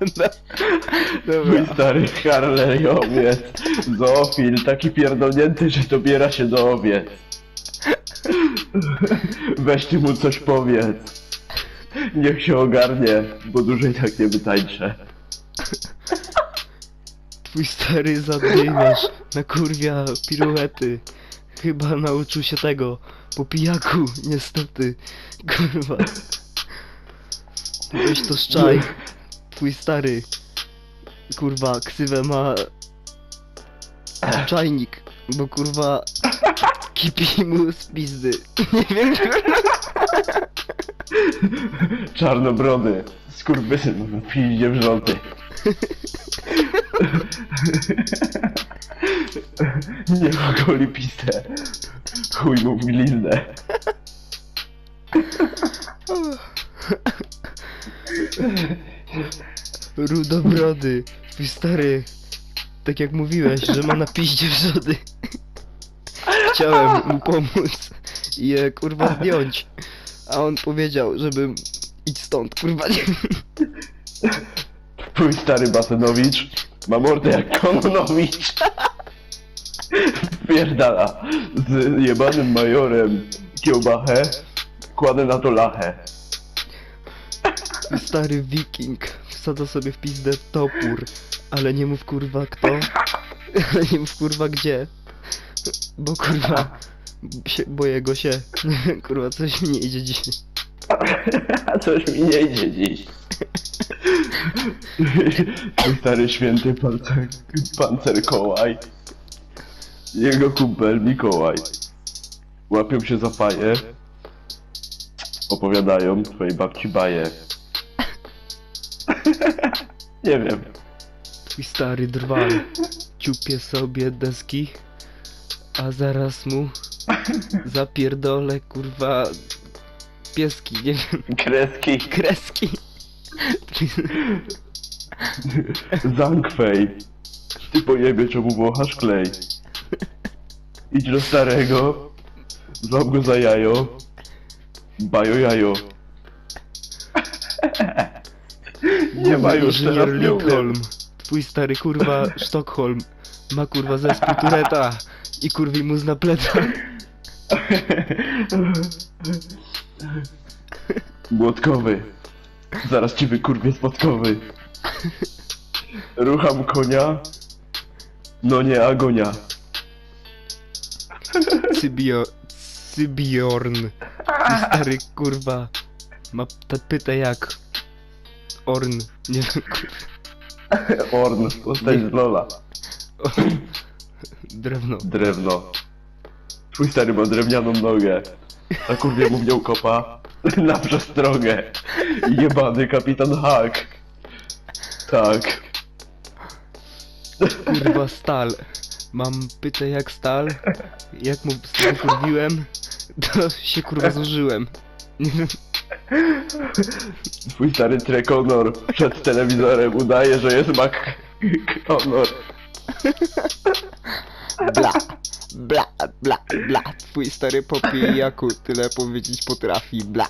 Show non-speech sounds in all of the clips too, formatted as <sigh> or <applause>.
Dobra. Mój stary Harleyowiec, zoofil, taki pierdolnięty, że dobiera się do owiec. Weź ty mu coś powiedz. Niech się ogarnie, bo dłużej tak nie wytańczę. Twój stary zadymiarz na kurwia piruety. Chyba nauczył się tego po pijaku, niestety. Kurwa. Weź to szczaj. Twój stary. Kurwa, ksywę ma... Czajnik. Bo kurwa... Kipi mu z pizdy. Nie wiem, Czarnobrody, skurwysyn, piździe wrząty. Niech ogoli pistę. Chuj mu w gliznę. Rudobrody. Twój stary. Tak jak mówiłeś, że ma na piździe wrzody. Chciałem mu pomóc i je kurwa zdjąć. A on powiedział, żebym idź stąd, kurwa nie. Twój stary Basenowicz ma mordę jak Kononowicz. Pierdala z jebanym majorem kiełbachę, kładę na to lachę. Stary wiking wsadza sobie w pizdę topór, ale nie mów kurwa kto, ale nie mów kurwa gdzie. Bo kurwa się, boję go się. <laughs> Kurwa coś mi nie idzie dzisiaj. <laughs> Coś mi nie idzie dziś. Stary święty pancer, pancer Kołaj. Jego kumpel Mikołaj. Łapią się za faję. Opowiadają twojej babci baje. Nie wiem. Twój stary drwal ciupie sobie deski, a zaraz mu zapierdolę kurwa pieski, nie wiem, Kreski. kreski. Zankwej. Ty pojebie, czemu wąchasz klej. Idź do starego. Złap go za jajo. Bajo jajo. Nie ma już teraz nie umiem. Lindholm. Twój stary kurwa Sztokholm ma kurwa zespół Tureta i kurwi mu z napleta. Młotkowy. Zaraz ci wykurwię spotkowy. Rucham konia. No nie agonia. Cybio... Cybiorn. Twój stary kurwa ma ta pyta jak Orn. Nie wiem kurwa. Orn, postać z Lola. <laughs> Drewno. Drewno. Twój stary ma drewnianą nogę. A kurwie mu w nią kopa. Na przestrogę. Jebany kapitan Hack. Tak. Kurwa stal. Mam pytę jak stal. Jak mu kurwiłem, to się kurwa zużyłem. Nie wiem. Twój stary Trekonor przed telewizorem udaje, że jest Mac Connor. Bla, bla, bla, bla. Twój stary po pijaku tyle powiedzieć potrafi, bla.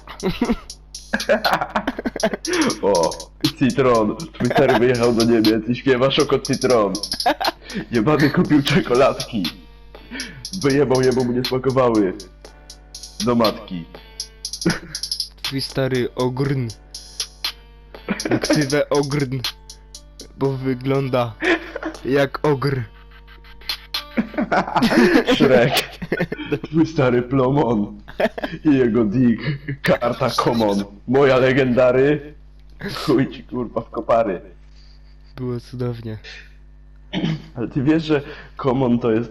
O, Citron. Twój stary wyjechał do Niemiec i śpiewa Szoko Citron. Jebany kupił czekoladki. Wyjebał je, bo mu nie smakowały. Do matki. Twój stary ogrn. Na ksywę ogrn. Bo wygląda jak ogr. <laughs> Shrek. Twój stary Plomon. I jego dick. Karta common. Moja legendary. Chuj ci kurwa w kopary. Było cudownie. Ale ty wiesz, że common to jest